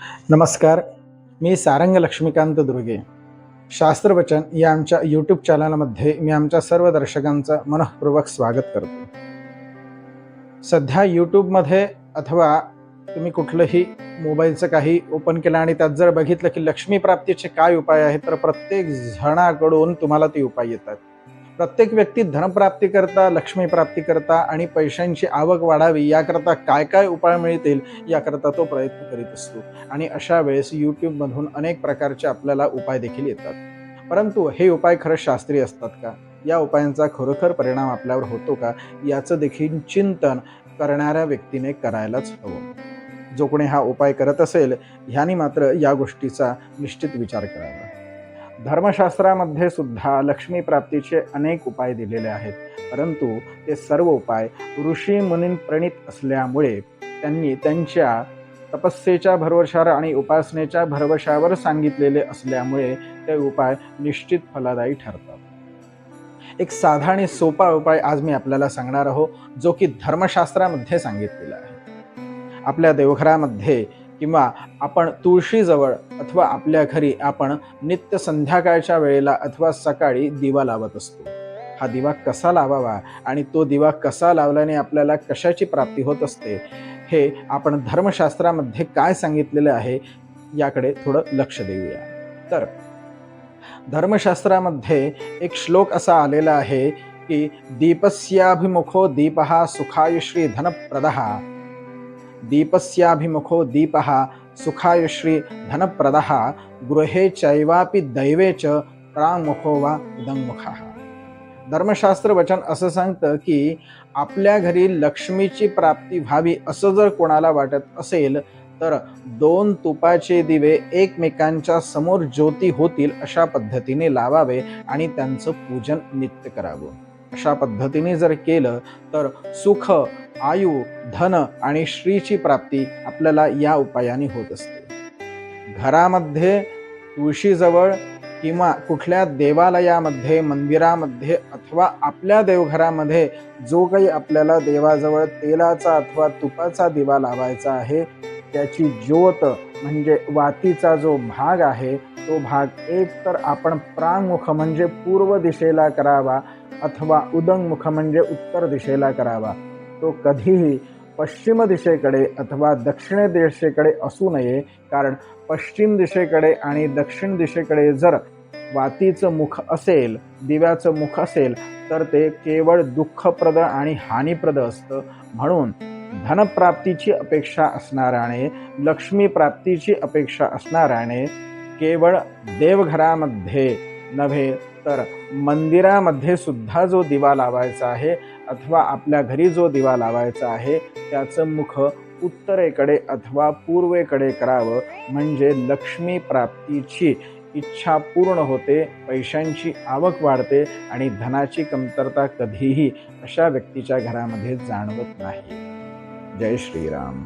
नमस्कार मी सारंग लक्ष्मीकांत दुर्गे. शास्त्रवचन या आमच्या यूट्यूब चॅनलमध्ये मी आमच्या सर्व दर्शकांचं मनःपूर्वक स्वागत करतो. सध्या यूट्यूबमध्ये अथवा तुम्ही कुठलंही मोबाईलचं काही ओपन केलं आणि त्यात जर बघितलं की लक्ष्मी प्राप्तीचे काय उपाय आहेत तर प्रत्येक जणाकडून तुम्हाला ते उपाय येतात. प्रत्येक व्यक्ती धनप्राप्ती करता लक्ष्मी प्राप्ती करता आणि पैशांची आवक वाढावी याकरता काय काय उपाय मिळतील याकरता तो प्रयत्न करीत असतो. आणि अशा वेळेस यूट्यूबमधून अनेक प्रकारचे आपल्याला उपाय देखील येतात. परंतु हे उपाय खरंच शास्त्रीय असतात का? या उपायांचा खरोखर परिणाम आपल्यावर होतो का? याचं देखील चिंतन करणाऱ्या व्यक्तीने करायलाच हवं. जो कोणी हा उपाय करत असेल ह्यानी मात्र या गोष्टीचा निश्चित विचार करावा. धर्मशास्त्रामध्ये सुद्धा लक्ष्मी प्राप्तीचे अनेक उपाय दिलेले आहेत. परंतु ते सर्व उपाय ऋषी मुनी प्रणित असल्यामुळे त्यांनी त्यांच्या तपस्येच्या भरवशावर आणि उपासनेच्या भरवशावर सांगितलेले असल्यामुळे ते उपाय निश्चित फलदायी ठरतात. एक साधा आणि सोपा उपाय आज मी आपल्याला सांगणार आहोत जो की धर्मशास्त्रामध्ये सांगितलेला आहे. आपल्या देवघरामध्ये किंवा आपण तुळशीजवळ अथवा आपल्या घरी आपण नित्य संध्याकाळच्या वेळेला अथवा सकाळी दिवा लावत असतो. हा दिवा कसा लावावा आणि तो दिवा कसा लावल्याने आपल्याला कशाची प्राप्ती होत असते हे आपण धर्मशास्त्रामध्ये काय सांगितलेलं आहे याकडे थोडं लक्ष देऊया. तर धर्मशास्त्रामध्ये एक श्लोक असा आलेला आहे की दीपस्याभिमुखो दीपहा सुखायुश्री धनप्रदहा दीपस्याभिमुखो दीपः सुखाय श्री धनप्रदः गृहे चैवापि दैवे च प्राङ्मुखो वा उदङ्मुखः। धर्मशास्त्र वचन असं सांगतं की आपल्या घरी लक्ष्मीची प्राप्ती व्हावी असं जर कोणाला वाटत असेल तर दोन तुपाचे दिवे एकमेकांच्या समोर ज्योती होतील अशा पद्धतीने लावावे आणि त्यांचं पूजन नित्य करावं. अशा पद्धतीने जर केलं तर सुख आयु धन आणि श्रीची प्राप्ती आपल्याला या उपायाने होत असते. घरामध्ये तुळशीजवळ किंवा कुठल्या देवालयामध्ये मंदिरामध्ये अथवा आपल्या देवघरामध्ये जो काही आपल्याला देवाजवळ तेलाचा अथवा तुपाचा दिवा लावायचा आहे त्याची ज्योत म्हणजे वातीचा जो भाग आहे तो भाग एक तर आपण प्रांगमुख म्हणजे पूर्व दिशेला करावा अथवा उदंगमुख म्हणजे उत्तर दिशेला करावा. तो कधीही पश्चिम दिशेकडे अथवा दक्षिण दिशेकडे असू नये. कारण पश्चिम दिशेकडे आणि दक्षिण दिशेकडे जर वातीचं मुख असेल दिव्याचं मुख असेल तर ते केवळ दुःखप्रद आणि हानिप्रद असतं. म्हणून धनप्राप्तीची अपेक्षा असणाऱ्याने लक्ष्मीप्राप्तीची अपेक्षा असणाऱ्याने केवळ देवघरामध्ये नव्हे तर मंदिरामध्ये सुद्धा जो दिवा लावायचा आहे अथवा आपल्या घरी जो दिवा लावायचा आहे त्याचं मुख उत्तरेकडे अथवा पूर्वेकडे करावं म्हणजे लक्ष्मी प्राप्तीची इच्छा पूर्ण होते पैशांची आवक वाढते आणि धनाची कमतरता कधीही अशा व्यक्तीच्या घरामध्ये जाणवत नाही. जय श्रीराम.